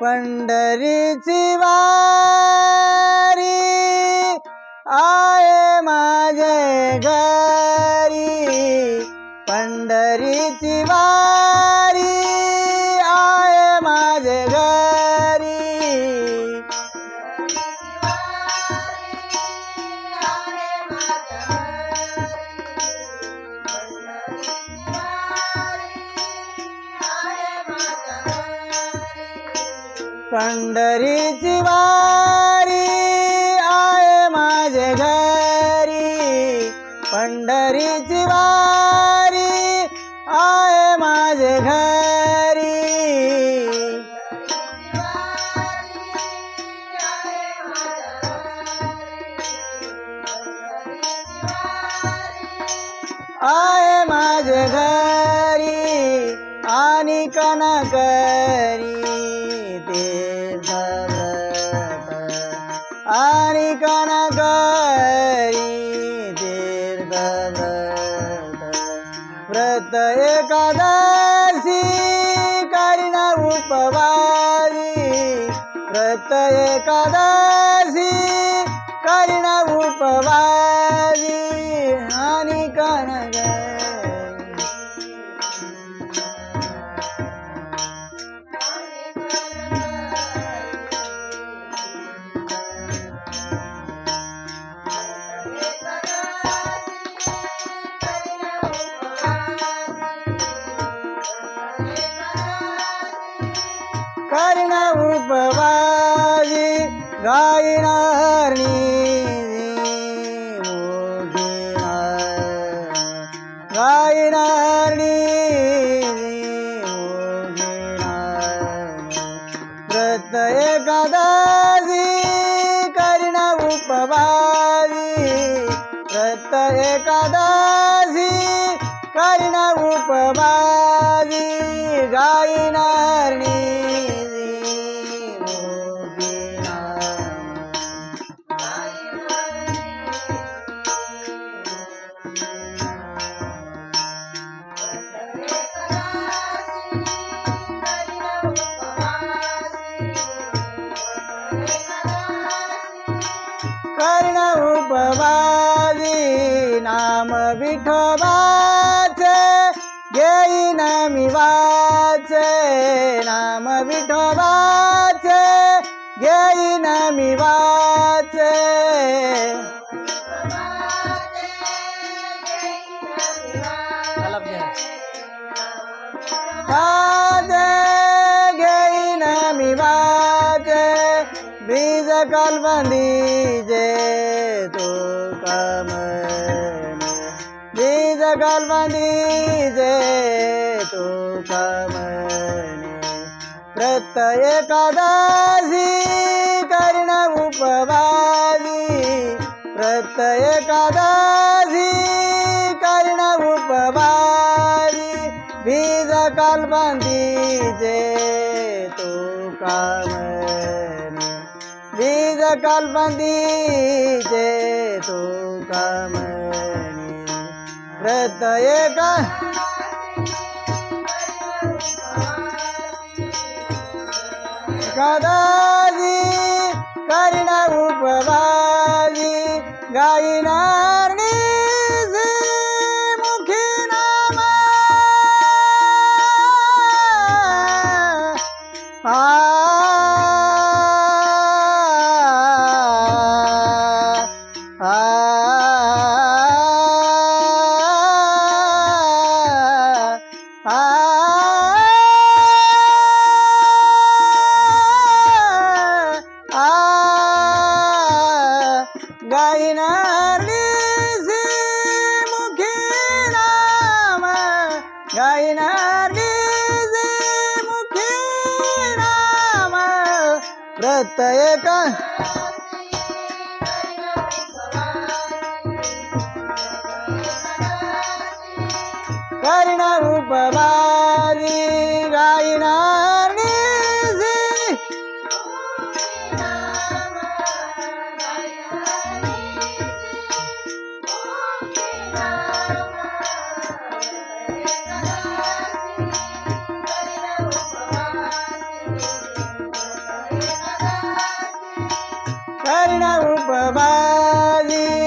पंढरीची वारी आहे माझे घरी पंढरीची वारी आहे माझे घरी पंढरीची वारी आहे माझे घरी. पंढरीची वारी आहे माझे घरी. आहे माझे घरी आणि कनकरी. आणि कनकरी तीर्थ व्रत एकादशी करीन उपवारी व्रत एकादशी करीन उपवारी आणि कनगरी कर्ण उपवाजी गायनारणी गायनारणी व्रत एकादशी कर्ण उपवाजी व्रत एकादशी कर्ण उपवाजी गायनारणी कर्ण उपवाजी नाम विठोबाचे घेईन मी वाचे नाम विठोबाचे घेईन मी वाच कलबंदीचे तू कमने बीज कलबंदीचे तू कमने व्रत एकादशी कर्ण उपवादी. व्रत एकादशी कर्ण उपवादी. बीज कलबंदीचे तू कामने बीज कलबंदीचे तू कामने व्रत एका। कदाजी कर्ण उपवादी गायनारणी गायनारली मुखी नाम व्रत एक कर्ण उपवादी गायनारली कर्ण उपवादी कर्ण उपवादी